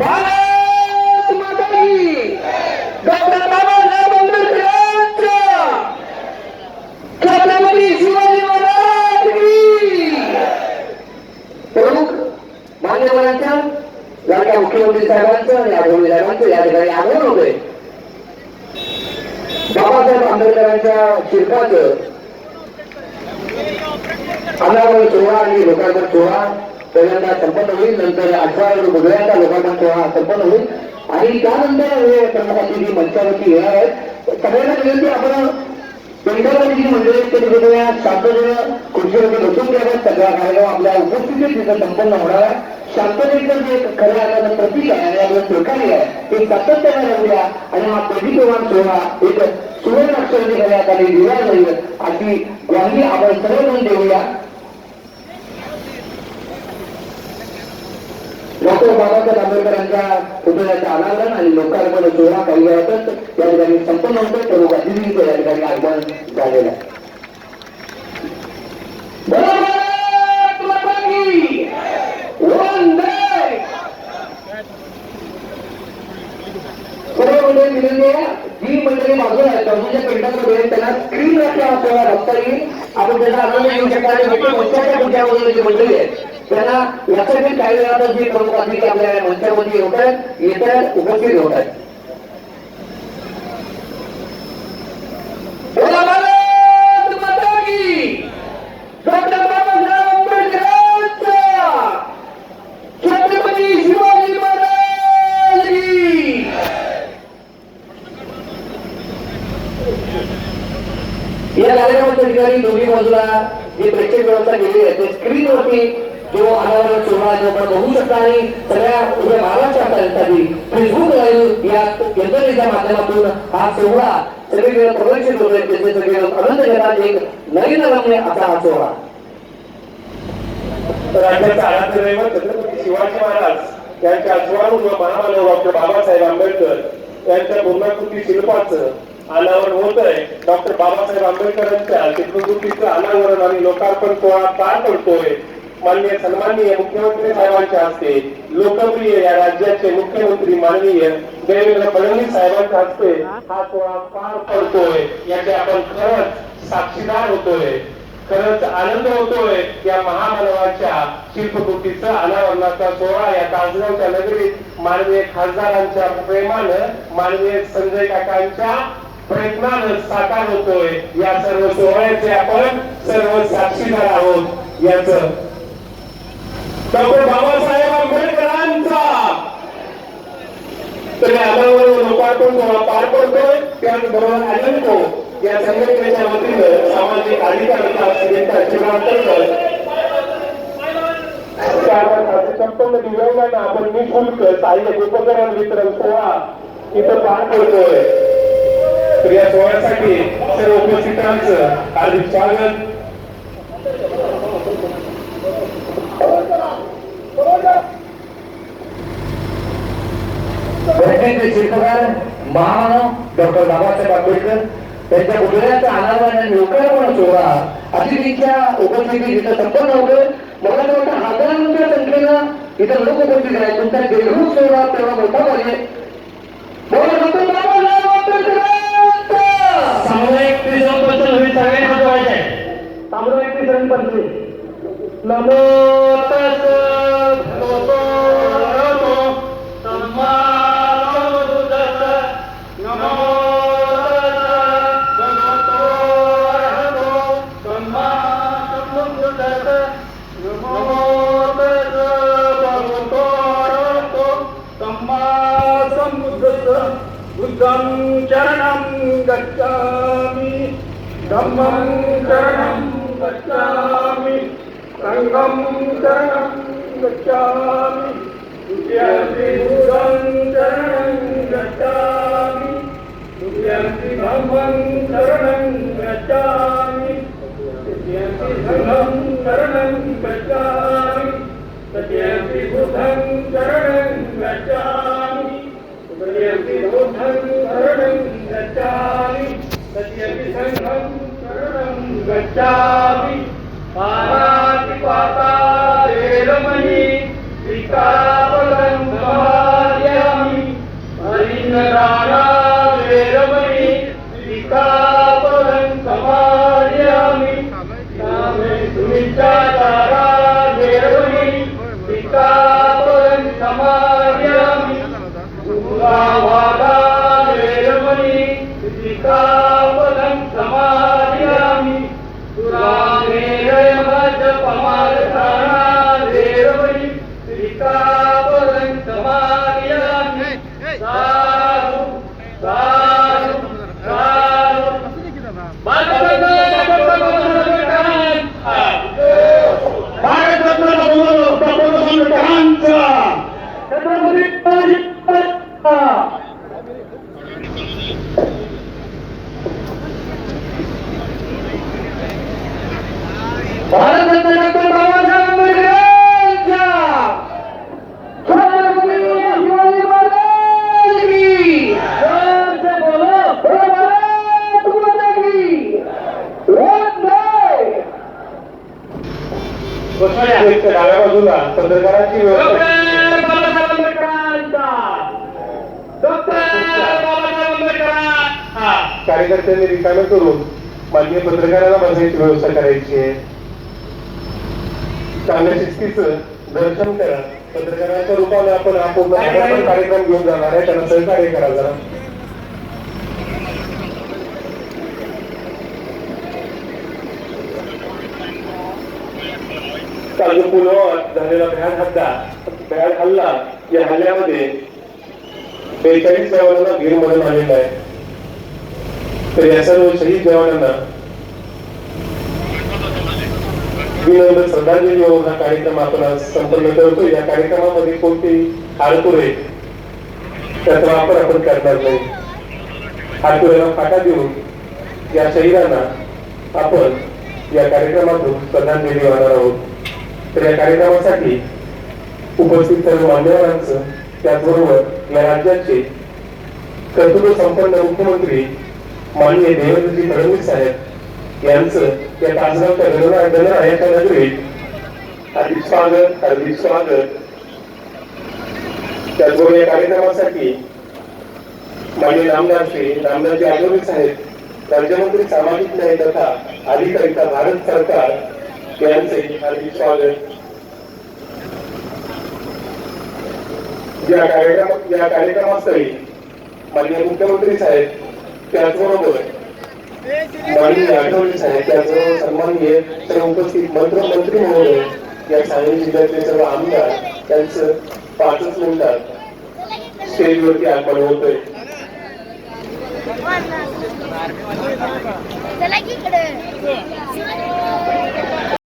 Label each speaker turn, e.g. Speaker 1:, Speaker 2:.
Speaker 1: भारत माता की। डॉक्टर बाबासाहेब आंबेडकरांच्या छत्रपती शिवाजी महाराज की। प्रमुख मान्यवरांच्या लाडक्या मुख्यमंत्री साहेबांचं आणि आठवणी साहेबांचं या ठिकाणी आगमन बाबासाहेब आंबेडकरांच्या शिल्पाचं सोहळा आणि लोकार्पण सोहळा पहिल्यांदा संपन्न होईल नंतर अठरा बुधवारचा लोकांना सोहळा संपन्न होईल. आणि त्यानंतर हे प्रमुख जी मंचावरती येणार आहेत सगळ्यांना विनंती आपण पेंढावरती जी मंडळी ते वेगवेगळ्या शांततेनं खुर्चीवरती बसून घ्याव्यात सगळा कार्यक्रम आपल्या उपस्थितीत तिथं संपन्न होणार आहे. शांततेचं जे खऱ्या अर्थानं प्रतीक आहे आणि आपलं सहकार्य आहे ते सातत्याने राहूया आणि हा प्रदीपवान सोहळा एक सुवर्ण अक्षराने खऱ्या अर्थाने दिला जाईल अशी ग्वाही आपण सर्वजण देऊया. डॉक्टर बाबासाहेब आंबेडकरांच्या पुतळ्याचं अनावरण आणि लोकार्पण सोहळा काही वेळातच या ठिकाणी संपन्न होतो प्रमुख अतिथींचं या ठिकाणी आगमन झालेलं आहे. सर्व मंडळी जी मंडळी आहेत पेंटामध्ये त्यांना स्क्रीन आपल्याला बघता येईल. आपण त्याचा आनंद घेऊ शकता आणि मोठ्या मंडळी आहेत त्यांना यासाठी काही वेळातच जी प्रमुख अतिथी आपल्या मंचामध्ये येत आहेत येत आहेत उपस्थित होत आहेत. या कार्यक्रमाच्या ठिकाणी दोन्ही बाजूला जी प्रेक्षक व्यवस्था केलेली आहे ते स्क्रीनवरती शकता आणि सगळ्या फेसबुक लाईव्ह या यंत्रणेच्या माध्यमातून हा सोहळा सगळीकडे प्रदर्शित त्याचे सगळे एक नवीन असा हा सोहळा.
Speaker 2: राज्याचा आराध्य दैवत छत्रपती शिवाजी महाराज यांच्या अश्वारूढ व महामानव डॉक्टर बाबासाहेब आंबेडकर यांच्या पूर्णाकृती शिल्पाचं अनावरण होत आहे डॉक्टर बाबासाहेब आंबेडकरांच्या चित्रकृतीचं अनावरण आणि लोकार्पण सोहळा पार पडतोय. माननीय सन्माननीय मुख्यमंत्री साहेबांच्या हस्ते लोकप्रिय या राज्याचे मुख्यमंत्री माननीय देवेंद्र फडणवीस साहेबांच्या हस्ते हा सोहळा पार पडतोय याचे आपण खरंच साक्षीदार होतोय खरंच आनंद होतोय या महामानवाच्या शिल्पकृतीचं अनावरणाचा सोहळा या तासगावच्या नगरीत माननीय खासदारांच्या प्रेमानं माननीय संजय काकांच्या प्रयत्नानं साकार होतोय. या सर्व सोहळ्याचे आपण सर्व साक्षीदार आहोत याच डॉक्टर बाबासाहेब आंबेडकरांचा तर या लोकार्पण सोहळा पार पडतोय. त्याचबरोबर आनंदो या संघटनेच्या वतीनं सामाजिक अधिकारांचा अभियंता शिवांतर्गत संपन्न दिव्यांगांना आपण निशुल्क सहाय्यक उपकरण वितरण सोहळा इथं पार पडतोय. तर या सोहळ्यासाठी सर्व उपस्थितांचं हार्दिक स्वागत.
Speaker 1: घटनेचे शिल्पकार महामानव डॉक्टर बाबासाहेब आंबेडकर त्यांच्या पुतळ्याचं अनावरण आणि लोकार्पण सोहळा अतिथींच्या उपस्थितीत इथं संपन्न होतं. मला तर वाटतं हजारांच्या संख्येनं इथं लोक उपस्थित आहेत. तुमचा देहूत सोहळा तेवढा मोठा पाहिजे.
Speaker 2: सामुदायिक नमो गच्छामि धम्मं चरणं गच्छामि सङ्घं चरणं गच्छामि द्वितीयंपि बुद्धं चरणं गच्छामि तृतीयंपि धम्मं शरणं गच्छामि तृतीयंपि सङ्घं शरणं गच्छामि तृतीयंपि बुद्धं शरणं गच्छामि। पानाति पातारेलमणि पितापलं समार्यामि हरिन्द्राणा वेरमणि पिता भारतरत्न डाव्या बाजूला पत्रकारांची व्यवस्था कार्यकर्त्यांनी रिकामे करून माननीय पत्रकाराला बसायची व्यवस्था करायची आहे. चांगल्या शिस्तीचं दर्शन करा. पत्रकाराच्या रूपाने आपण हा पूर्ण कार्यक्रम घेऊन जाणार आहे. त्यांना सहकार्य करा जरा. काल जो पुलवामात झालेला भ्याड हल्ला भ्याड हल्ला या हल्ल्यामध्ये बेचाळीस जवानांना वीर म्हणून आलेला आहे. तर या सर्व शहीद जवानांना विनम्र श्रद्धांजली वाहून हा कार्यक्रम आपण आज संपन्न करतो या कार्यक्रमामध्ये कोणतेही हाडकुरे त्याचा वापर आपण करणार नाही. हाडकुऱ्याला फाटा देऊन या शहीदांना आपण या कार्यक्रमातून श्रद्धांजली वाहणार आहोत. तर या कार्यक्रमासाठी उपस्थित सर्व मान्यवरांचं त्याचबरोबर या राज्याचे कर्तृत्व संपन्न मुख्यमंत्री माननीय देवेंद्रजी फडणवीस साहेब यांचं या तासगावच्या गणना गणरायाच्या नगरीत हार्दिक स्वागत हार्दिक स्वागत त्याचबरोबर या कार्यक्रमासाठी माननीय नामदार श्री नामदारजी आठवले साहेब राज्यमंत्री सामाजिक न्याय तथा अधिकारिता भारत सरकार यांचे हार्दिक स्वागत या कार्यक्रम या कार्यक्रमास्थळी माननीय मुख्यमंत्री साहेब त्याचबरोबर माननीय आठवले साहेब सन्मान सन्माननीय तर उपस्थित मंत्र महोदय या सांगली जिल्ह्यातले सर्व आमदार त्यांचं पाचच मिनिटात स्टेजवरती आपण होतोय.
Speaker 3: चला की इकडे.